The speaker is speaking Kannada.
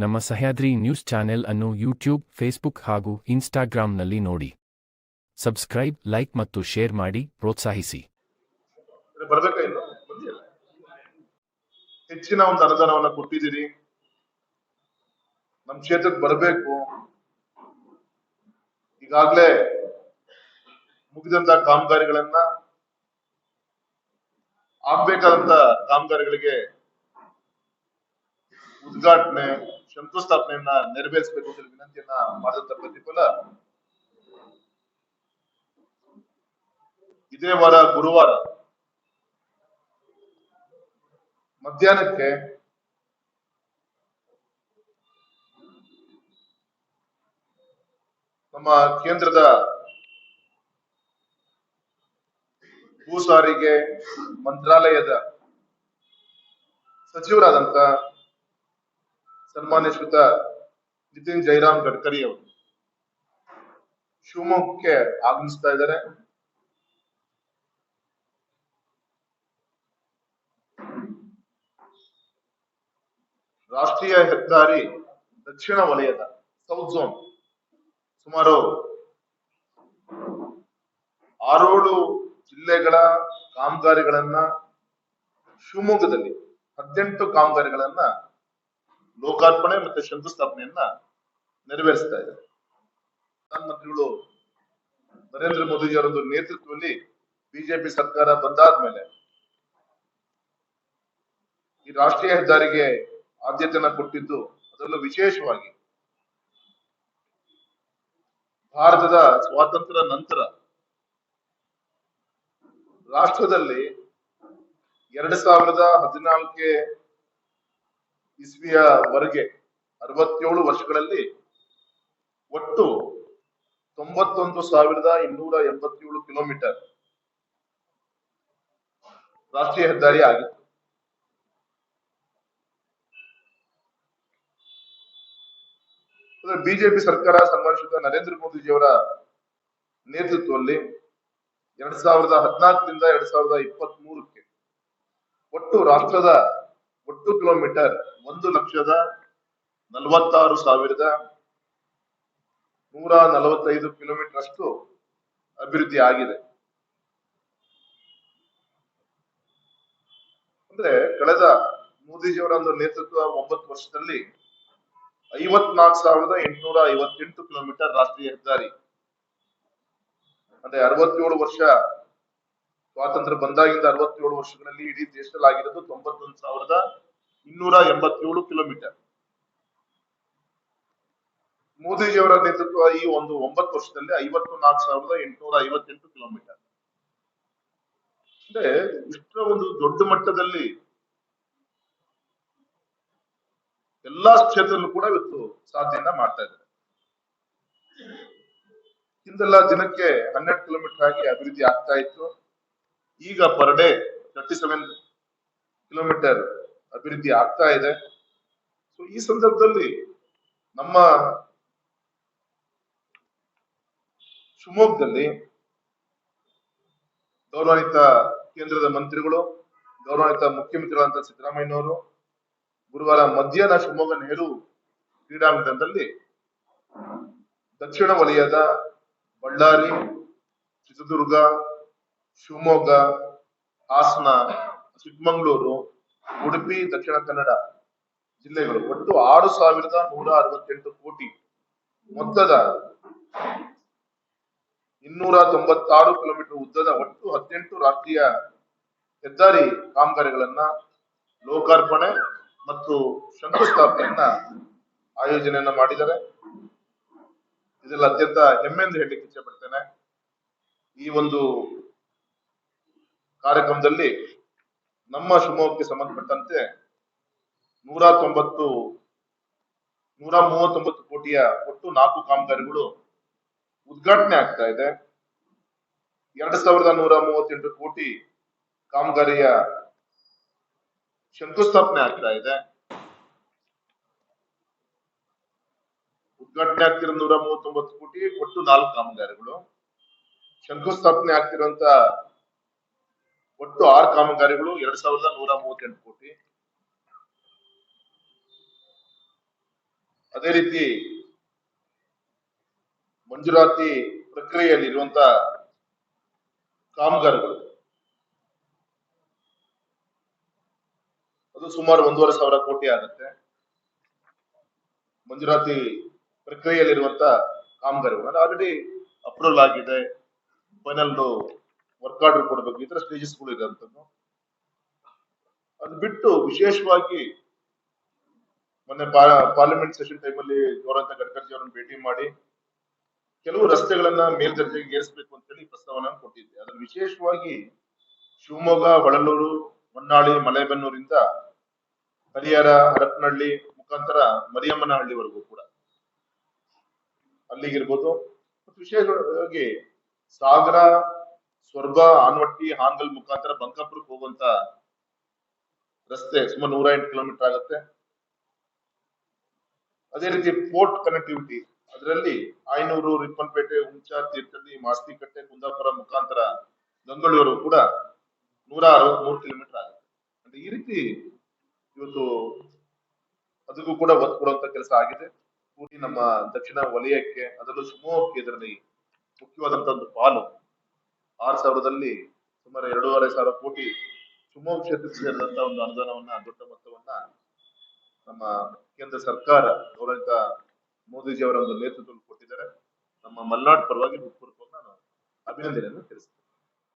ನಮ್ಮ ಸಹ್ಯಾದ್ರಿ ನ್ಯೂಸ್ ಚಾನೆಲ್ ಅನ್ನು ಯೂಟ್ಯೂಬ್, ಫೇಸ್ಬುಕ್ ಹಾಗೂ ಇನ್ಸ್ಟಾಗ್ರಾಂನಲ್ಲಿ ನೋಡಿ. ಸಬ್ಸ್ಕ್ರೈಬ್, ಲೈಕ್ ಮತ್ತು ಶೇರ್ ಮಾಡಿ, ಪ್ರೋತ್ಸಾಹಿಸಿ. ಹೆಚ್ಚಿನ ಒಂದು ಅನುದಾನವನ್ನ ಕೊಟ್ಟಿದ್ದೀರಿ. ನಮ್ಮ ಕ್ಷೇತ್ರಕ್ಕೆ ಬರಬೇಕು. ಈಗಾಗಲೇ ಮುಗಿದಂತ ಕಾಮಗಾರಿಗಳನ್ನ ಆಗ್ಬೇಕಾದಂತ ಕಾಮಗಾರಿಗಳಿಗೆ ಉದ್ಘಾಟನೆ ಶಂಕುಸ್ಥಾಪನೆಯನ್ನ ನೆರವೇರಿಸಬೇಕು ಅಂತ ವಿನಂತಿಯನ್ನ ಮಾಡಿದಂತ ಪ್ರತಿಫಲ ಇದೇ ವಾರ ಗುರುವಾರ ಮಧ್ಯಾಹ್ನಕ್ಕೆ ನಮ್ಮ ಕೇಂದ್ರದ ಭೂ ಸಾರಿಗೆ ಮಂತ್ರಾಲಯದ ಸಚಿವರಾದಂತ ಸನ್ಮಾನ್ಯ ನಿತಿನ್ ಜೈರಾಮ್ ಗಡ್ಕರಿ ಅವರು. ಶಿವಮೊಗ್ಗಕ್ಕೆ ಆಗಮಿಸ್ತಾ ಇದ್ದಾರೆ. ರಾಷ್ಟ್ರೀಯ ಹೆದ್ದಾರಿ ದಕ್ಷಿಣ ವಲಯದ ಸೌತ್ ಝೋನ್ ಸುಮಾರು ಆರೋಳು ಜಿಲ್ಲೆಗಳ ಕಾಮಗಾರಿಗಳನ್ನ ಶಿವಮೊಗ್ಗದಲ್ಲಿ ಹದಿನೆಂಟು ಕಾಮಗಾರಿಗಳನ್ನ ಲೋಕಾರ್ಪಣೆ ಮತ್ತೆ ಶಂಕುಸ್ಥಾಪನೆಯನ್ನ ನೆರವೇರಿಸ್ತಾ ಇದೆ ಪ್ರಧಾನಮಂತ್ರಿಗಳು ನರೇಂದ್ರ ಮೋದಿಜಿ ಅವರೊಂದು ನೇತೃತ್ವದಲ್ಲಿ ಬಿಜೆಪಿ ಸರ್ಕಾರ ಬಂದಾದ್ಮೇಲೆ ಈ ರಾಷ್ಟ್ರೀಯ ಹೆದ್ದಾರಿಗೆ ಆದ್ಯತೆಯನ್ನ ಕೊಟ್ಟಿದ್ದು ಅದರಲ್ಲೂ ವಿಶೇಷವಾಗಿ ಭಾರತದ ಸ್ವಾತಂತ್ರ್ಯ ನಂತರ ರಾಷ್ಟ್ರದಲ್ಲಿ ಎರಡ್ ಸಾವಿರದ ಹದಿನಾಲ್ಕೆ ಇಸ್ವಿಯವರೆಗೆ ಅರವತ್ತೇಳು ವರ್ಷಗಳಲ್ಲಿ ಒಟ್ಟು ತೊಂಬತ್ತೊಂದು ಸಾವಿರದ ಇನ್ನೂರ ಎಂಬತ್ತೇಳು ಕಿಲೋಮೀಟರ್ ರಾಷ್ಟ್ರೀಯ ಹೆದ್ದಾರಿ ಆಗಿತ್ತು ಬಿಜೆಪಿ ಸರ್ಕಾರ ಸನ್ಮಾನಿಸಿದ ನರೇಂದ್ರ ಮೋದಿಜಿಯವರ ನೇತೃತ್ವದಲ್ಲಿ ಎರಡ್ ಸಾವಿರದ ಹದಿನಾಲ್ಕರಿಂದ ಎರಡ್ ಸಾವಿರದ ಇಪ್ಪತ್ತ್ ಮೂರಕ್ಕೆ ಒಟ್ಟು ರಾಷ್ಟ್ರದ ಒಟ್ಟು ಕಿಲೋಮೀಟರ್ ಒಂದು ಲಕ್ಷದ ನಲವತ್ತಾರು ಸಾವಿರದ ನೂರ ನಲವತ್ತೈದು ಕಿಲೋಮೀಟರ್ ಅಷ್ಟು ಅಭಿವೃದ್ಧಿ ಆಗಿದೆ. ಅಂದ್ರೆ ಕಳೆದ ಮೋದಿಜಿಯವರ ಒಂದು ನೇತೃತ್ವ ಒಂಬತ್ತು ವರ್ಷದಲ್ಲಿ ಐವತ್ನಾಲ್ಕು ಸಾವಿರದ ಎಂಟುನೂರ ಐವತ್ತೆಂಟು ಕಿಲೋಮೀಟರ್ ರಾಷ್ಟ್ರೀಯ ಹೆದ್ದಾರಿ. ಅಂದ್ರೆ ಅರವತ್ತೇಳು ವರ್ಷ ಸ್ವಾತಂತ್ರ್ಯ ಬಂದಾಗಿಂದ ಅರವತ್ತೇಳು ವರ್ಷಗಳಲ್ಲಿ ಇಡೀ ದೇಶದಲ್ಲಿ ಆಗಿರೋದು ತೊಂಬತ್ತೊಂದು ಸಾವಿರದ ಇನ್ನೂರ ಎಂಬತ್ತೇಳು ಕಿಲೋಮೀಟರ್. ಮೋದಿಜಿಯವರ ನೇತೃತ್ವ ಈ ಒಂದು ಒಂಬತ್ತು ವರ್ಷದಲ್ಲಿ ಐವತ್ತು ನಾಲ್ಕು ಸಾವಿರದ ಎಂಟುನೂರ ಐವತ್ತೆಂಟು ಕಿಲೋಮೀಟರ್. ಅಂದ್ರೆ ಇಷ್ಟ ಒಂದು ದೊಡ್ಡ ಮಟ್ಟದಲ್ಲಿ ಎಲ್ಲಾ ಕ್ಷೇತ್ರದಲ್ಲೂ ಕೂಡ ಇವತ್ತು ಸಾಧನೆಯನ್ನ ಮಾಡ್ತಾ ಇದ್ದಾರೆ. ಹಿಂದೆಲ್ಲ ದಿನಕ್ಕೆ ಹನ್ನೆರಡು ಕಿಲೋಮೀಟರ್ ಆಗಿ ಅಭಿವೃದ್ಧಿ ಆಗ್ತಾ ಇತ್ತು. ಈಗ per day thirty seven kilometre ಅಭಿವೃದ್ಧಿ ಆಗ್ತಾ ಇದೆ. ಸೊ ಈ ಸಂದರ್ಭದಲ್ಲಿ ನಮ್ಮ ಶಿವಮೊಗ್ಗದಲ್ಲಿ ಗೌರವಾನ್ವಿತ ಕೇಂದ್ರದ ಮಂತ್ರಿಗಳು, ಗೌರವಾನ್ವಿತ ಮುಖ್ಯಮಂತ್ರಿಗಳಂತ ಸಿದ್ದರಾಮಯ್ಯನವರು, ಗುರುವಾರ ಮಧ್ಯಾಹ್ನ ಶಿವಮೊಗ್ಗ ನೆಹರು ಕ್ರೀಡಾಂಗಣದಲ್ಲಿ ದಕ್ಷಿಣ ವಲಯದ ಬಳ್ಳಾರಿ, ಚಿತ್ರದುರ್ಗ ಶಿವಮೊಗ್ಗ, ಹಾಸನ, ಚಿಕ್ಕಮಗಳೂರು, ಉಡುಪಿ, ದಕ್ಷಿಣ ಕನ್ನಡ ಜಿಲ್ಲೆಗಳು ಒಟ್ಟು ಆರು ಸಾವಿರದ ನೂರ ಅರವತ್ತೆಂಟು ಕೋಟಿ. ಮೊತ್ತದ ಇನ್ನೂರ ತೊಂಬತ್ತಾರು ಕಿಲೋಮೀಟರ್ ಉದ್ದದ ಒಟ್ಟು ಹದಿನೆಂಟು ರಾಷ್ಟ್ರೀಯ ಹೆದ್ದಾರಿ ಕಾಮಗಾರಿಗಳನ್ನ ಲೋಕಾರ್ಪಣೆ ಮತ್ತು ಶಂಕುಸ್ಥಾಪನೆಯನ್ನ ಆಯೋಜನೆಯನ್ನ ಮಾಡಿದ್ದಾರೆ. ಇದೆಲ್ಲ ಅತ್ಯಂತ ಹೆಮ್ಮೆಂದು ಹೇಳಲಿಕ್ಕೆ ಇಚ್ಛೆ ಈ ಒಂದು ಕಾರ್ಯಕ್ರಮದಲ್ಲಿ ನಮ್ಮ ಶಿವಮೊಗ್ಗಕ್ಕೆ ಸಂಬಂಧಪಟ್ಟಂತೆ ನೂರ ತೊಂಬತ್ತು ನೂರ ಮೂವತ್ತೊಂಬತ್ತು ಕೋಟಿಯ ಒಟ್ಟು ನಾಲ್ಕು ಕಾಮಗಾರಿಗಳು ಉದ್ಘಾಟನೆ ಆಗ್ತಾ ಇದೆ. ಎರಡ್ ಸಾವಿರದ ನೂರ ಮೂವತ್ತೆಂಟು ಕೋಟಿ ಕಾಮಗಾರಿಯ ಶಂಕುಸ್ಥಾಪನೆ ಆಗ್ತಾ ಇದೆ. ಉದ್ಘಾಟನೆ ಆಗ್ತಿರೋ ನೂರ ಮೂವತ್ತೊಂಬತ್ತು ಕೋಟಿ ಒಟ್ಟು ನಾಲ್ಕು ಕಾಮಗಾರಿಗಳು. ಶಂಕುಸ್ಥಾಪನೆ ಆಗ್ತಿರುವಂತ ಒಟ್ಟು ಆರು ಕಾಮಗಾರಿಗಳು ಎರಡ್ ಸಾವಿರದ ನೂರ ಮೂವತ್ತೆಂಟು ಕೋಟಿ. ಅದೇ ರೀತಿ ಮಂಜೂರಾತಿ ಪ್ರಕ್ರಿಯೆಯಲ್ಲಿ ಇರುವಂತ ಕಾಮಗಾರಿಗಳು. ಅದು ಸುಮಾರು ಒಂದೂವರೆ ಸಾವಿರ ಕೋಟಿ ಆಗುತ್ತೆ. ಮಂಜೂರಾತಿ ಪ್ರಕ್ರಿಯೆಯಲ್ಲಿರುವಂತ ಕಾಮಗಾರಿಗಳು. ಆಲ್ರೆಡಿ ಅಪ್ರೂವಲ್ ಆಗಿದೆ. ಫೈನಲ್ ವರ್ಕ್ ಆರ್ಡರ್ ಕೊಡಬೇಕು, ಈ ತರ ಸ್ಟೇಜಸ್ಗಳು ಇದೆ ಅಂತದ್ದು. ಅದು ಬಿಟ್ಟು ವಿಶೇಷವಾಗಿ ಮೊನ್ನೆ ಪಾರ್ಲಿಮೆಂಟ್ ಸೆಷನ್ ಟೈಮಲ್ಲಿ ಗೌರವಂತ ಗಡ್ಕರ್ಜಿ ಅವರನ್ನು ಭೇಟಿ ಮಾಡಿ ಕೆಲವು ರಸ್ತೆಗಳನ್ನ ಮೇಲ್ದರ್ಜೆಗೆ ಏರಿಸಬೇಕು ಅಂತ ಹೇಳಿ ಪ್ರಸ್ತಾವನೆ ಕೊಟ್ಟಿದ್ದೆ. ಅದ್ರ ವಿಶೇಷವಾಗಿ ಶಿವಮೊಗ್ಗ ಹೊಳಲೂರು ಹೊನ್ನಾಳಿ, ಮಲೆಬೆನ್ನೂರಿಂದ ಹರಿಹರ, ಹರಪನಹಳ್ಳಿ ಮುಖಾಂತರ ಮರಿಯಮ್ಮನಹಳ್ಳಿವರೆಗೂ ಕೂಡ. ಅಲ್ಲಿಗಿರ್ಬೋದು. ಮತ್ತು ವಿಶೇಷವಾಗಿ ಸಾಗರ ಸ್ವರ್ಗ, ಆನ್ವಟ್ಟಿ ಹಾಂಗಲ್ ಮುಖಾಂತರ ಬಂಕಾಪುರಕ್ಕೆ ಹೋಗುವಂತ ರಸ್ತೆ ಸುಮಾರು ನೂರ ಎಂಟು ಕಿಲೋಮೀಟರ್ ಆಗುತ್ತೆ. ಅದೇ ರೀತಿ ಪೋರ್ಟ್ ಕನೆಕ್ಟಿವಿಟಿ, ಅದರಲ್ಲಿ ಆಯನೂರು ರಿಪ್ಪನ್ಪೇಟೆ ಹುಂಚಾ ತೀರ್ಥಹಳ್ಳಿ, ಮಾಸ್ತಿಕಟ್ಟೆ, ಕುಂದಾಪುರ ಮುಖಾಂತರ ಗಂಗಳೂರು ಕೂಡ ನೂರ ಅರವತ್ಮೂರು ಕಿಲೋಮೀಟರ್ ಆಗುತ್ತೆ. ಅಂದ್ರೆ ಈ ರೀತಿ ಇವತ್ತು ಅದಕ್ಕೂ ಕೂಡ ಒತ್ತು ಕೊಡುವಂತ ಕೆಲಸ ಆಗಿದೆ. ಪೂರ್ತಿ ನಮ್ಮ ದಕ್ಷಿಣ ವಲಯಕ್ಕೆ ಅದರಲ್ಲೂ ಶಿವಮೊಗ್ಗಕ್ಕೆ ಇದರಲ್ಲಿ ಮುಖ್ಯವಾದಂತ ಒಂದು ಪಾಲು. ಆರು ಸಾವಿರದಲ್ಲಿ ಸುಮಾರು ಎರಡೂವರೆ ಸಾವಿರ ಕೋಟಿ ಶಿವಮೊಗ್ಗ ಕ್ಷೇತ್ರಕ್ಕೆ ಸೇರಿದಂತ ಒಂದು ಅನುದಾನವನ್ನ, ದೊಡ್ಡ ಮೊತ್ತವನ್ನ ನಮ್ಮ ಕೇಂದ್ರ ಸರ್ಕಾರ ಗೌರವಿತ ಮೋದಿಜಿ ಅವರ ಒಂದು ನೇತೃತ್ವ ಕೊಟ್ಟಿದ್ದಾರೆ. ನಮ್ಮ ಮಲ್ನಾಡ್ ಪರವಾಗಿ ನಾನು ಅಭಿನಂದನೆಯನ್ನು ತಿಳಿಸ್ತೇನೆ.